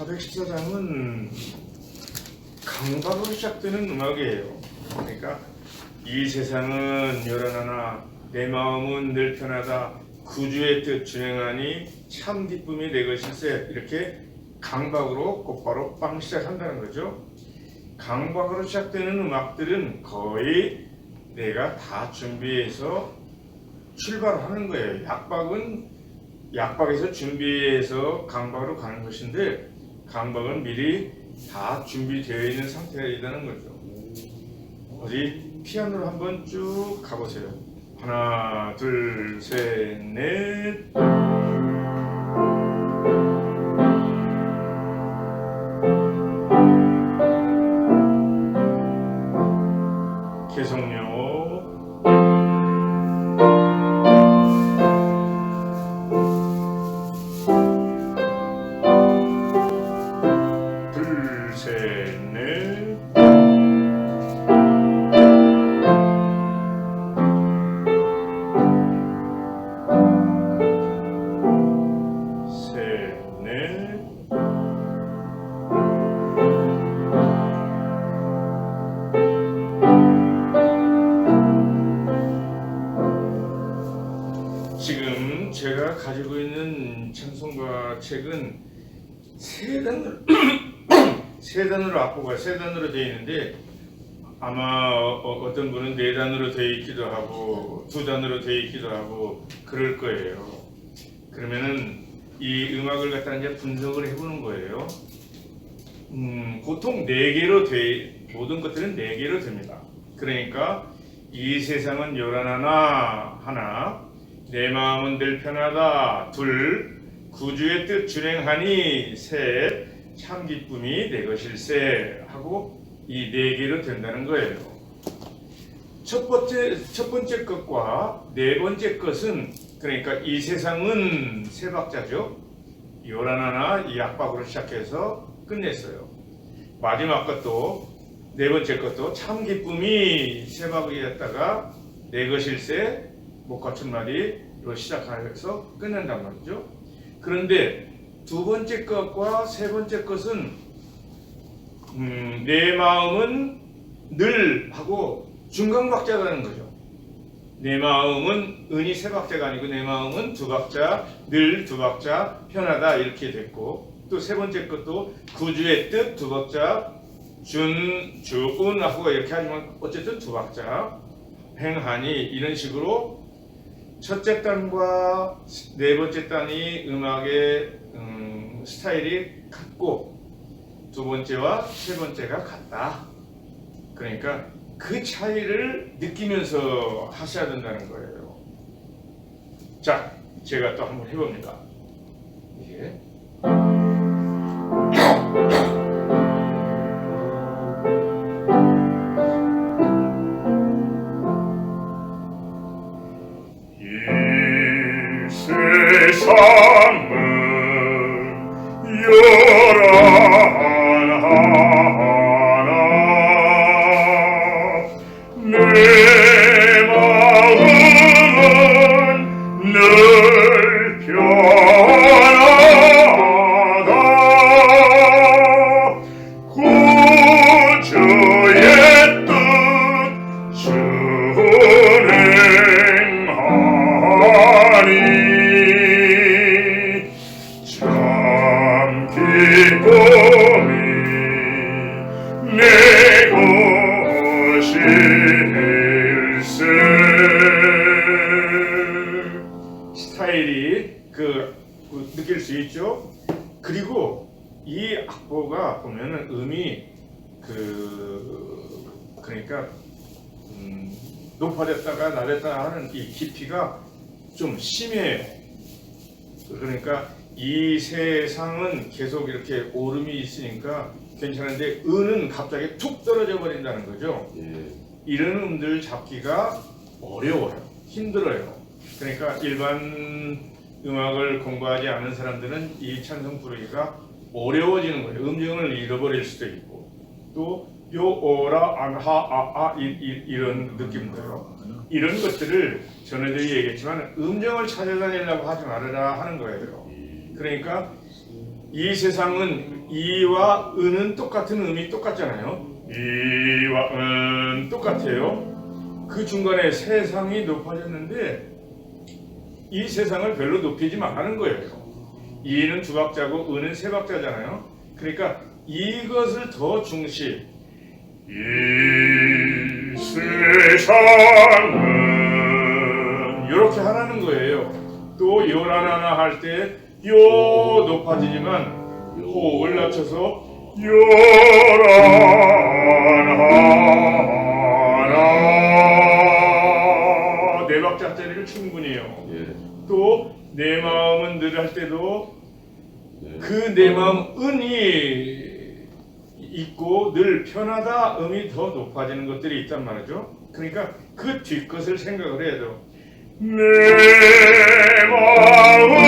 414장은 강박으로 시작되는 음악이에요. 그러니까 이 세상은 요란하나 내 마음은 늘 편하다 구주의 뜻 준행하니 참 기쁨이 내 것일세 이렇게 강박으로 곧바로 빵 시작한다는 거죠. 강박으로 시작되는 음악들은 거의 내가 다 준비해서 출발하는 거예요. 약박은 약박에서 준비해서 강박으로 가는 것인데 강박은 미리 다 준비되어 있는 상태이라는 거죠. 어디 피아노를 한번 쭉 가보세요. 하나, 둘, 셋, 넷. 세 단으로 되어 있는데 아마 어, 떤 분은 네 단으로 되어 있기도 하고 두 단으로 되어 있기도 하고 그럴 거예요. 그러면은 이 음악을 갖다 이제 분석을 해보는 거예요. 음, 보통 네 개로 돼 모든 것들은 네 개로 됩니다. 그러니까 이 세상은 요란 하나 하나 내 마음은 늘 편하다 둘 구주의 뜻 준행하니 셋 참 기쁨이 내 것일세 하고 이 네 개로 된다는 거예요. 첫 번째 첫 번째 것과 네 번째 것은 그러니까 이 세상은 세 박자죠. 요란하나 이 약박으로 시작해서 끝냈어요. 마지막 것도 네 번째 것도 참 기쁨이 세 박이었다가 내 것일세 못 갖춘 말이로 시작해서 끝낸단 말이죠. 그런데 두 번째 것과 세 번째 것은 음, 내 마음은 늘 하고 중간 박자라는 거죠. 내 마음은 은이 세 박자가 아니고 내 마음은 두 박자, 늘 두 박자, 편하다 이렇게 됐고 또 세 번째 것도 구주의 뜻 두 박자, 준, 주, 은 하고 이렇게 하지만 어쨌든 두 박자, 행하니 이런 식으로 첫째 단과 네 번째 단이 음악의 음, 스타일이 같고 두 번째와 세 번째가 같다. 그러니까 그 차이를 느끼면서 하셔야 된다는 거예요. 자, 제가 또 한번 해봅니다. 이 수 있죠 그리고 이 악보가 보면은 음이 그 그러니까 음, 높아졌다가 낮았다가 하는 이 깊이가 좀 심해요. 그러니까 이 세상은 계속 이렇게 오름이 있으니까 괜찮은데 은은 갑자기 툭 떨어져 버린다는 거죠. 예. 이런 음들 잡기가 어려워요. 힘들어요. 그러니까 일반 음악을 공부하지 않은 사람들은 이 찬송 부르기가 어려워지는 거예요. 음정을 잃어버릴 수도 있고 또 요, 오라, 안, 하, 아, 아 이, 이, 이런 느낌들요. 이런 것들을 전에도 얘기했지만 음정을 찾아다니려고 하지 말아라 하는 거예요. 그러니까 이 세상은 이와 은은 똑같은 음이 똑같잖아요. 이와 은 똑같아요. 그 중간에 세상이 높아졌는데 이 세상을 별로 높이지 말라는 거예요. 이는 두 박자고 은은 세 박자잖아요. 그러니까 이것을 더 중시. 이 세상은 이렇게 하라는 거예요. 또 요라나나 할 때 요 높아지지만 호흡을 낮춰서 요라나나 네 박자짜리를 충분히 해요. 예. 또내 마음은 늘 할 때도 예. 그내 마음 은이 있고 늘 편하다 음이 더 높아지는 것들이 있단 말이죠. 그러니까 그 뒷것을 생각을 해야 돼요. 내 마음은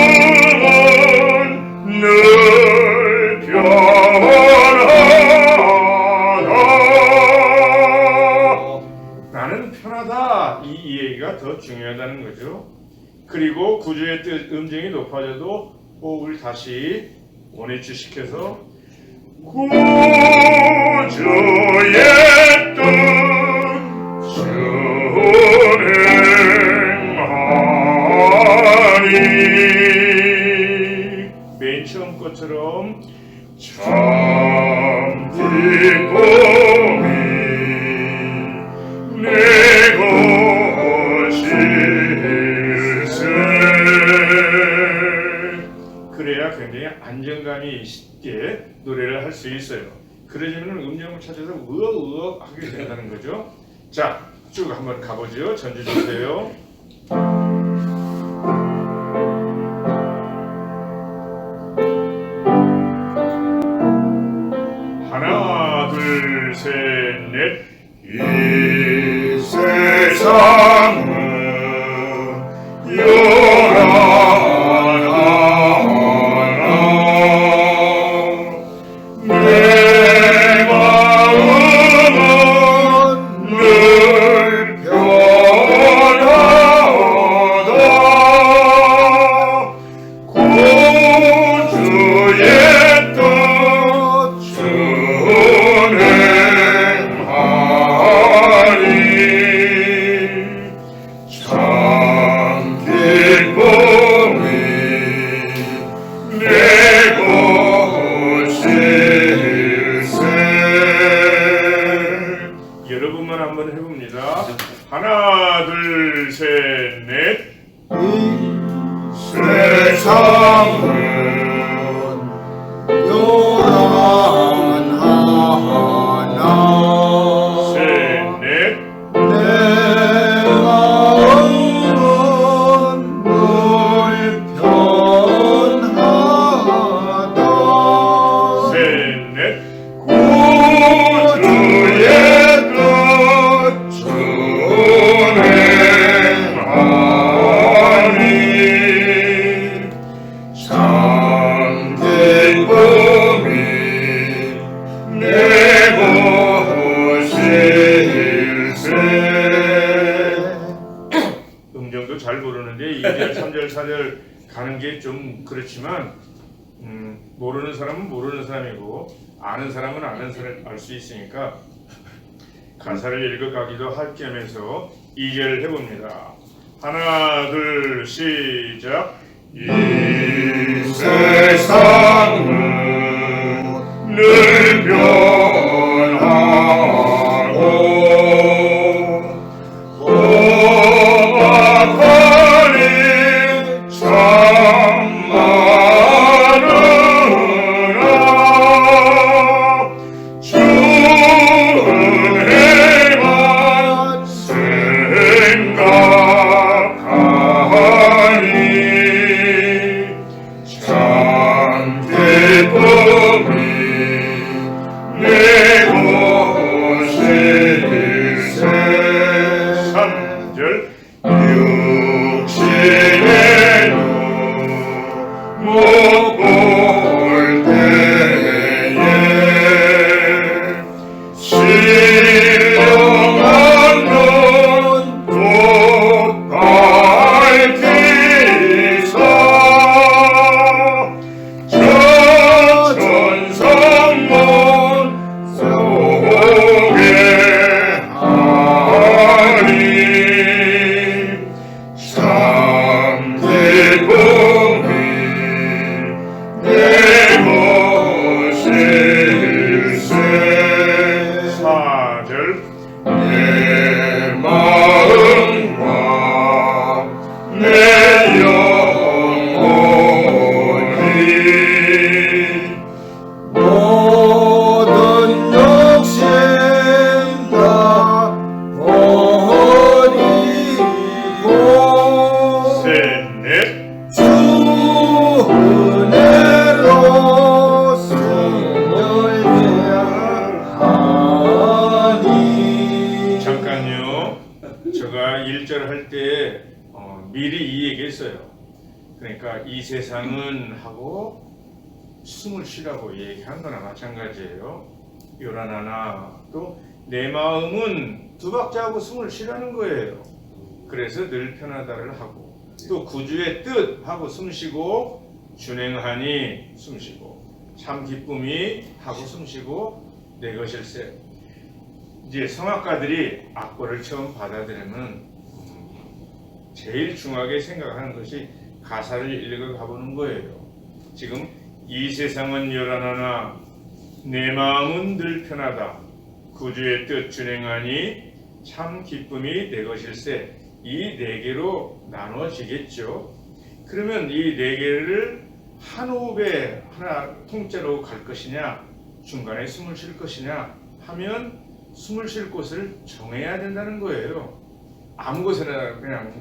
늘 편하다. 나는 편하다 이 이해가 더 중요하다는 거죠. 그리고 구조의 뜻 음정이 높아져도 호흡을 다시 원위치 시켜서 구조의 뜻 준행하니 맨 처음 것처럼 있게 노래를 할 수 있어요. 그러려면 음정을 찾아서 우억 우억 하게 된다는 거죠. 자, 쭉 한번 가보죠. 전주 주세요. 아는 사람은 아는 사람 알 수 있으니까 가사를 읽어가기도 할 겸해서 2절 해봅니다. 하나 둘 시작 이 세상은 늘 변하 제가 1절 할 때 어, 미리 이 얘기했어요. 그러니까 이 세상은 하고 숨을 쉬라고 얘기한 거나 마찬가지예요. 요란하나 또 내 마음은 두 박자하고 숨을 쉬라는 거예요. 그래서 늘 편하다를 하고 또 구주의 뜻 하고 숨 쉬고 준행하니 숨 쉬고 참 기쁨이 하고 숨 쉬고 내 것일세 이제 성악가들이 악보를 처음 받아들이면 음, 제일 중요하게 생각하는 것이 가사를 읽어 가보는 거예요. 지금 이 세상은 요란하나 내 마음은 늘 편하다. 구주의 뜻 준행하니 참 기쁨이 내 것일세. 이 네 개로 나눠지겠죠. 그러면 이 네 개를 한 호흡에 하나 통째로 갈 것이냐, 중간에 숨을 쉴 것이냐 하면 숨을 쉴 곳을 정해야 된다는 거예요. 아무 곳에나 그냥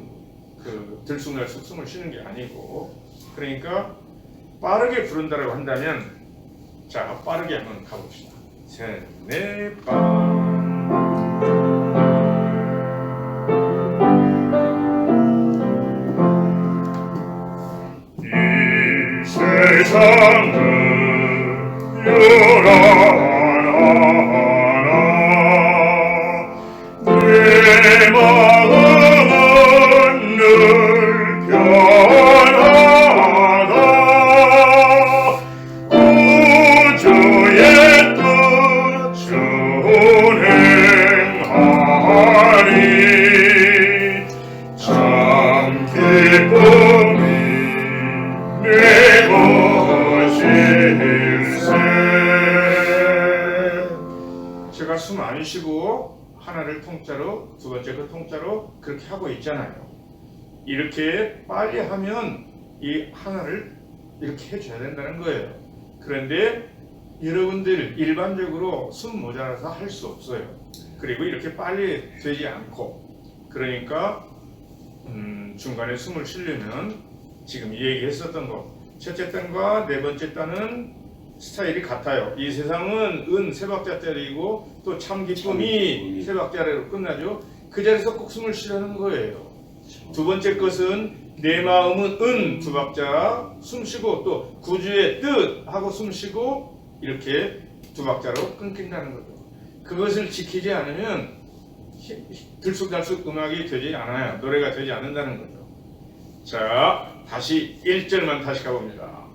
그 들쑥날쑥 숨을 쉬는 게 아니고 그러니까 빠르게 부른다라고 한다면 자 빠르게 한번 가봅시다. 셋넷 빵. 이 세상 하고 있잖아요. 이렇게 빨리 하면 이 하나를 이렇게 해줘야 된다는 거예요. 그런데 여러분들 일반적으로 숨 모자라서 할 수 없어요. 그리고 이렇게 빨리 되지 않고. 그러니까 음, 중간에 숨을 쉬려면 지금 얘기했었던 거. 첫째 단과 네 번째 단은 스타일이 같아요. 이 세상은 은 세 박자짜리이고 또 참 기쁨이. 세 박자로 끝나죠. 그 자리에서 꼭 숨을 쉬라는 거예요. 두 번째 것은 내 마음은 은 두 박자 숨 쉬고 또 구주의 뜻 하고 숨 쉬고 이렇게 두 박자로 끊긴다는 거죠. 그것을 지키지 않으면 들쑥날쑥 음악이 되지 않아요. 노래가 되지 않는다는 거죠. 자, 다시 1절만 다시 가봅니다.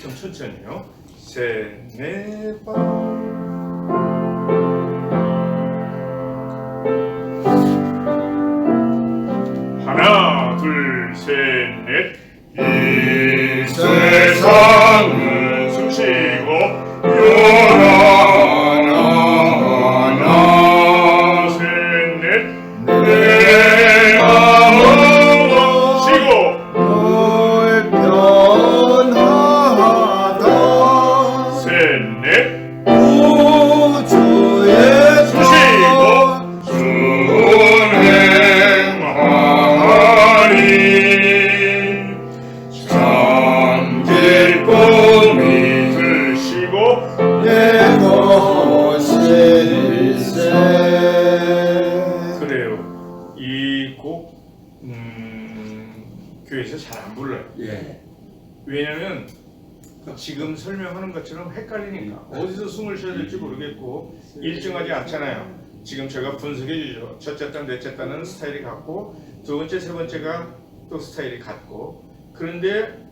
좀 천천히요. 셋, 넷, 빵. 셋, 넷. 이 세상은 숨쉬 않잖아요. 지금 제가 분석해 주죠. 첫째 단, 넷째 단은 스타일이 같고 두 번째, 세 번째가 또 스타일이 같고 그런데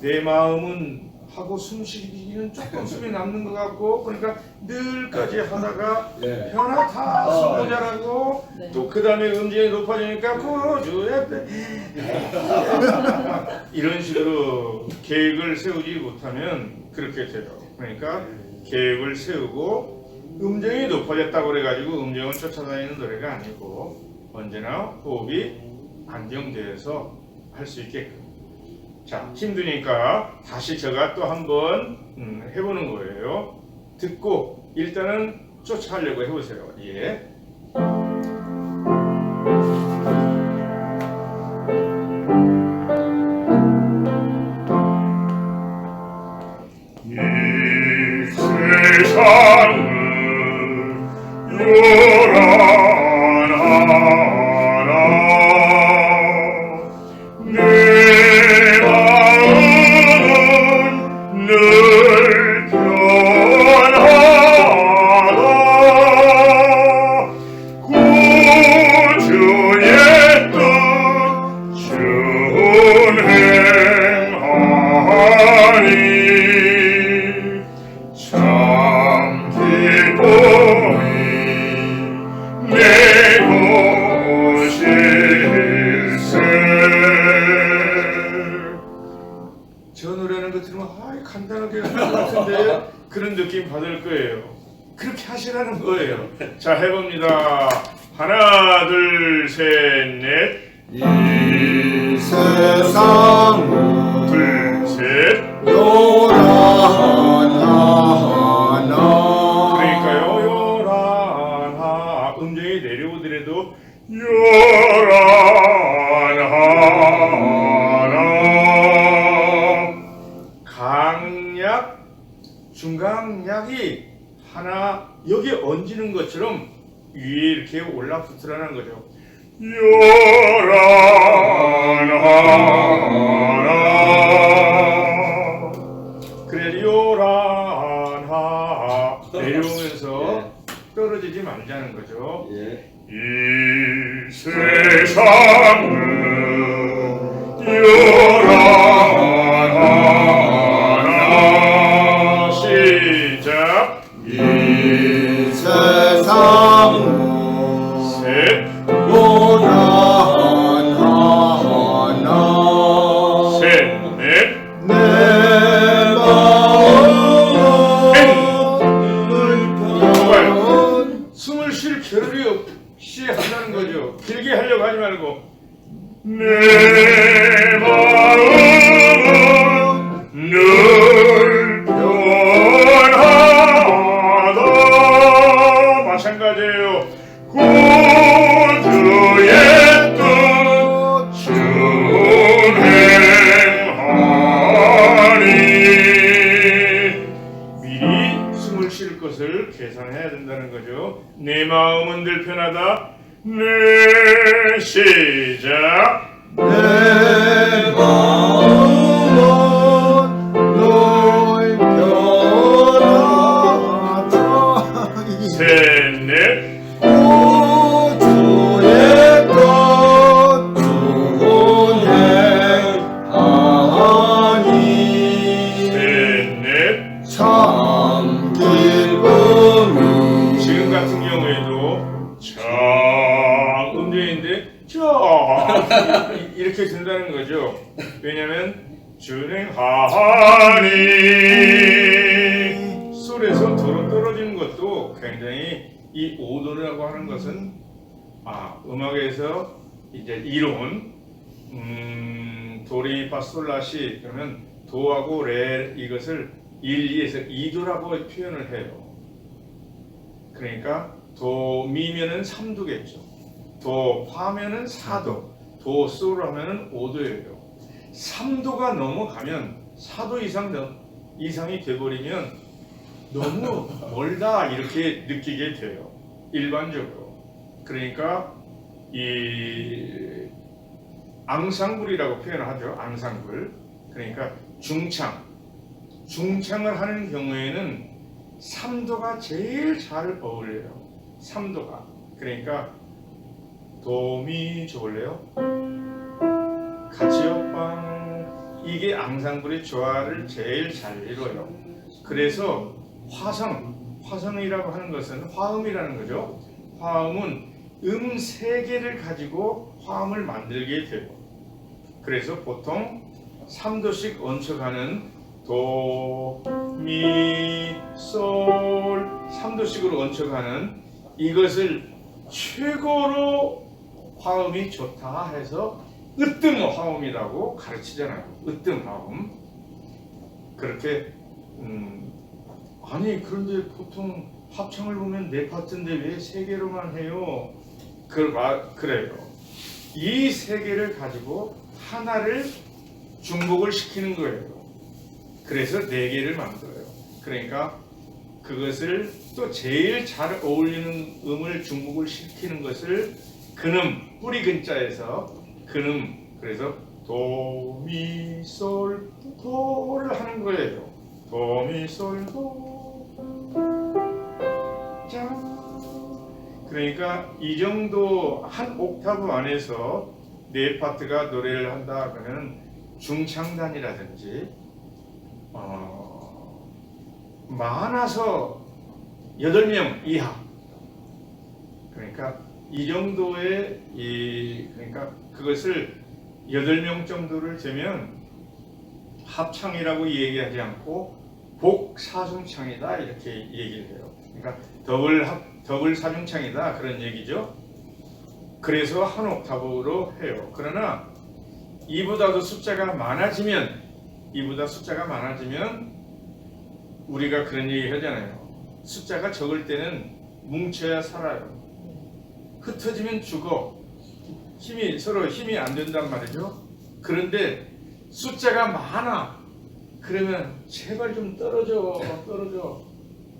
내 마음은 하고 숨 쉬기는 조금 숨이 남는 것 같고 그러니까 늘까지 하다가 예. 편하다 어. 숨 모자라고 네. 또그 다음에 음질이 높아지니까 구주의 이런 식으로 계획을 세우지 못하면 그렇게 돼요. 그러니까 계획을 세우고 음정이 높아졌다고 그래가지고 음정을 쫓아다니는 노래가 아니고 언제나 호흡이 안정돼서 할 수 있게끔. 자 힘드니까 다시 제가 또 한번 음, 해보는 거예요. 듣고 일단은 쫓아가려고 해보세요. 예. 이제 이론 음, 도리파솔라시 그러면 도하고 레 이것을 1, 2에서 2도라고 표현을 해요. 그러니까 도 미면은 3도겠죠. 도 파면은 4도, 도솔 하면은 5도예요. 3도가 넘어가면 4도 이상 더 이상이 돼버리면 너무 멀다 이렇게 느끼게 돼요. 일반적으로. 그러니까 이 앙상블이라고 표현하죠. 앙상블. 그러니까 중창. 중창을 하는 경우에는 3도가 제일 잘 어울려요. 3도가. 그러니까 도미 줘볼래요? 같이요? 빵. 이게 앙상블의 조화를 제일 잘 이뤄요. 그래서 화성, 화성이라고 하는 것은 화음이라는 거죠. 화음은 음 세 개를 가지고 화음을 만들게 돼요. 그래서 보통 3도씩 얹혀가는 도, 미, 솔 3도씩으로 얹혀가는 이것을 최고로 화음이 좋다 해서 으뜸 화음이라고 가르치잖아요. 으뜸 화음. 그렇게 음, 아니 그런데 보통 합창을 보면 네 파트인데 왜 세 개로만 해요? 그 말 그래요. 이 세 개를 가지고 하나를 중복을 시키는 거예요. 그래서 네 개를 만들어요. 그러니까 그것을 또 제일 잘 어울리는 음을 중복을 시키는 것을 근음 뿌리 근자에서 근음 그래서 도미솔 도를 하는 거예요. 도미솔 도 짠. 그러니까 이 정도 한 옥타브 안에서 네 파트가 노래를 한다 그러면 중창단이라든지 어, 많아서 8명 이하 그러니까 이 정도의 이 그러니까 그것을 8명 정도를 되면 합창이라고 얘기하지 않고 복사중창이다 이렇게 얘기를 해요. 그러니까 더블 합, 더블 사중창이다 그런 얘기죠. 그래서 한 옥타브로 해요. 그러나 이보다도 숫자가 많아지면 이보다 숫자가 많아지면 우리가 그런 얘기 하잖아요. 숫자가 적을 때는 뭉쳐야 살아요. 흩어지면 죽어. 힘이 서로 힘이 안 된단 말이죠. 그런데 숫자가 많아. 그러면 제발 좀 떨어져, 떨어져.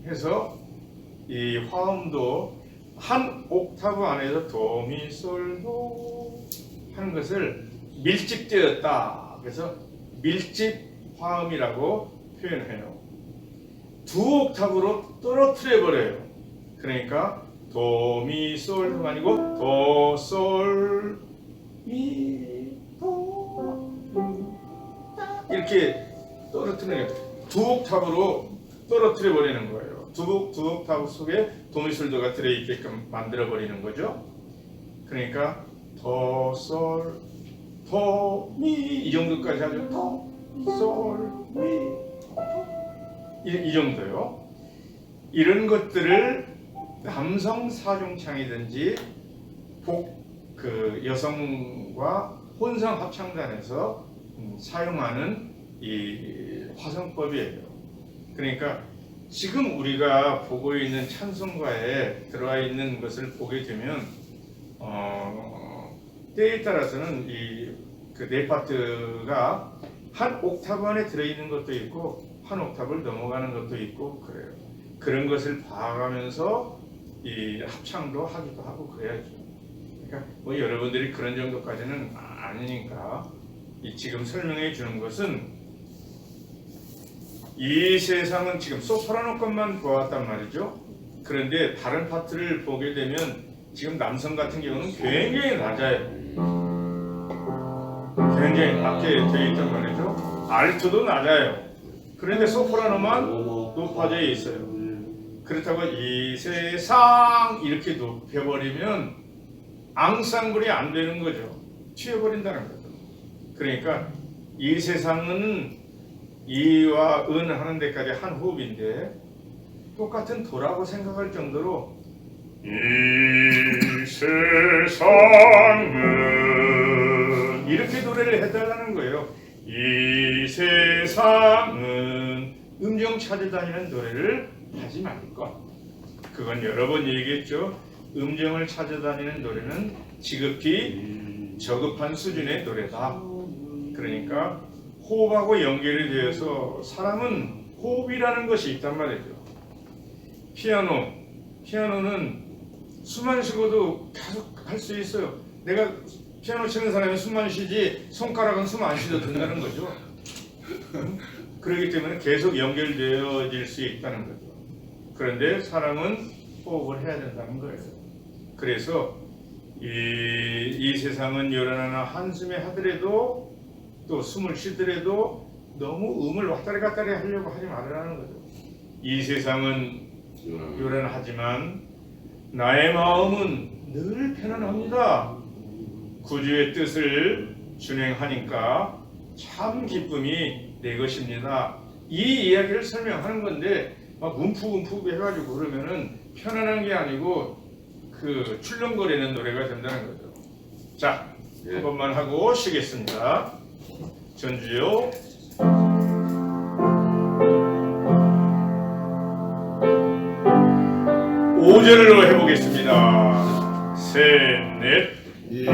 해서 이 화음도 한 옥타브 안에서 도미솔도 하는 것을 밀집되었다. 그래서 밀집 화음이라고 표현해요. 두 옥타브로 떨어뜨려 버려요. 그러니까 도미솔 아니고 도솔 미도 이렇게 떨어뜨리는 두 옥타브로 떨어뜨려 버리는 거예요. 두, 옥- 두 옥타브 속에 도미솔도가 들어있게끔 만들어 버리는 거죠. 그러니까 도솔 도미 이 정도까지 하죠. 도솔미 이, 이 정도요. 이런 것들을 남성 사중창이든지 복 그 여성과 혼성 합창단에서 음, 사용하는 이 화성법이에요. 그러니까 지금 우리가 보고 있는 찬송가에 들어와 있는 것을 보게 되면 어, 때에 따라서는 이그 네 파트가 한 옥타브 안에 들어있는 것도 있고 한 옥타브를 넘어가는 것도 있고 그래요. 그런 것을 봐가면서 이 합창도 하기도 하고 그래야죠. 그러니까 뭐 여러분들이 그런 정도까지는 아니니까 이 지금 설명해 주는 것은 이 세상은 지금 소프라노 것만 보았단 말이죠. 그런데 다른 파트를 보게 되면 지금 남성 같은 경우는 굉장히 낮아요. 굉장히 낮게 되어 있단 말이죠. 알트도 낮아요. 그런데 소프라노만 높아져 있어요. 그렇다고 이 세상 이렇게 높여버리면 앙상블이 안 되는 거죠. 튀어버린다는 거죠. 그러니까 이 세상은 이와 은 하는 데까지 한 호흡인데 똑같은 도라고 생각할 정도로 이 세상은 이렇게 노래를 해달라는 거예요. 이 세상은 음정 찾아다니는 노래를 하지 말까. 그건 여러 번 얘기했죠. 음정을 찾아다니는 노래는 지극히 저급한 수준의 노래다. 그러니까 호흡하고 연결이 되어서 사람은 호흡이라는 것이 있단 말이죠. 피아노, 피아노는 숨만 쉬고도 계속 할 수 있어요. 내가 피아노 치는 사람이 숨만 쉬지 손가락은 숨 안 쉬도 된다는 거죠. 음? 그렇기 때문에 계속 연결되어질 수 있다는 거죠. 그런데 사람은 호흡을 해야 된다는 거예요. 그래서 이, 이 세상은 열하나 한숨에 하더라도 또 숨을 쉬더라도 너무 음을 왔다리 갔다리 하려고 하지 말라는 거죠. 이 세상은 요란하지만 나의 마음은 늘 편안합니다. 구주의 뜻을 준행하니까 참 기쁨이 내 것입니다. 이 이야기를 설명하는 건데 막 움푹움푹 해가지고 그러면은 편안한 게 아니고 그 출렁거리는 노래가 된다는 거죠. 자, 한 번만 하고 쉬겠습니다. 전주요. 오절로 해보겠습니다. 셋, 넷. 이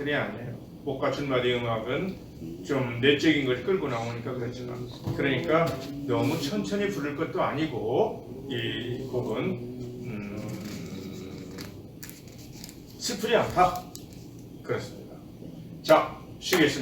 음악들이 아니에요. 목같은 마디 음악은 좀 내적인 것이 끌고 나오니까 그렇지만 그러니까 너무 천천히 부를 것도 아니고 이 곡은 음, 슬프지 않다 그렇습니다. 자 쉬겠습니다.